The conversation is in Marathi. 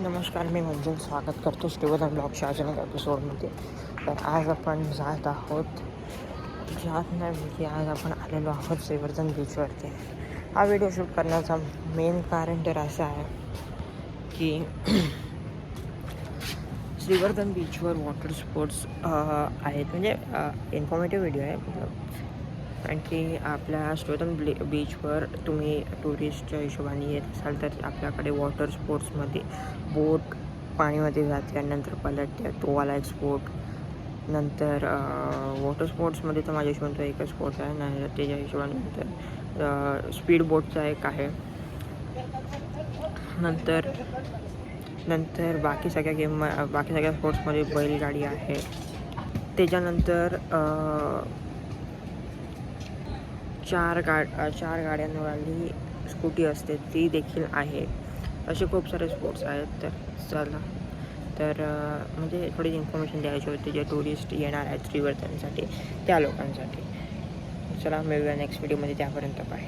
नमस्कार मी मंजुल स्वागत करतो स्टिवधन ब्लॉगच्या अजून एक एपिसोडमध्ये तर आज आपण जात आहोत जात नाही की आज आपण आलेलो आहोत श्रीवर्धन बीचवरती हा व्हिडिओ शूट करण्याचा मेन कारण तर असं आहे की श्रीवर्धन बीचवर वॉटर स्पोर्ट्स आहेत. म्हणजे इन्फॉर्मेटिव्ह व्हिडिओ आहे. कारण की आपल्या श्रीवर्धन ब्ले बीचवर तुम्ही टुरिस्टच्या हिशोबाने येत असाल तर आपल्याकडे वॉटर स्पोर्ट्समध्ये बोट पाणीमध्ये जाते आणि नंतर पलटते तोवाला एक स्पोर्ट नंतर वॉटर स्पोर्ट्समध्ये तर माझ्या हिशोबाने तो एकच स्पोर्ट आहे नाही त्याच्या हिशोबाने नंतर स्पीड बोटचा एक आहे. नंतर नंतर बाकी सगळ्या गेम बाकी सगळ्या स्पोर्ट्समध्ये बैलगाडी आहे. त्याच्यानंतर चार गाड चार गाड्यांवाली स्कूटी असते ती देखील आहे. असे खूप सारे स्पोर्ट्स आहेत तर चला. तर म्हणजे थोडी इन्फॉर्मेशन द्यायची होती जे टुरिस्ट येणार आहेत श्रीवर्धनसाठी त्या लोकांसाठी. चला मिळूया नेक्स्ट व्हिडिओमध्ये त्यापर्यंत बाय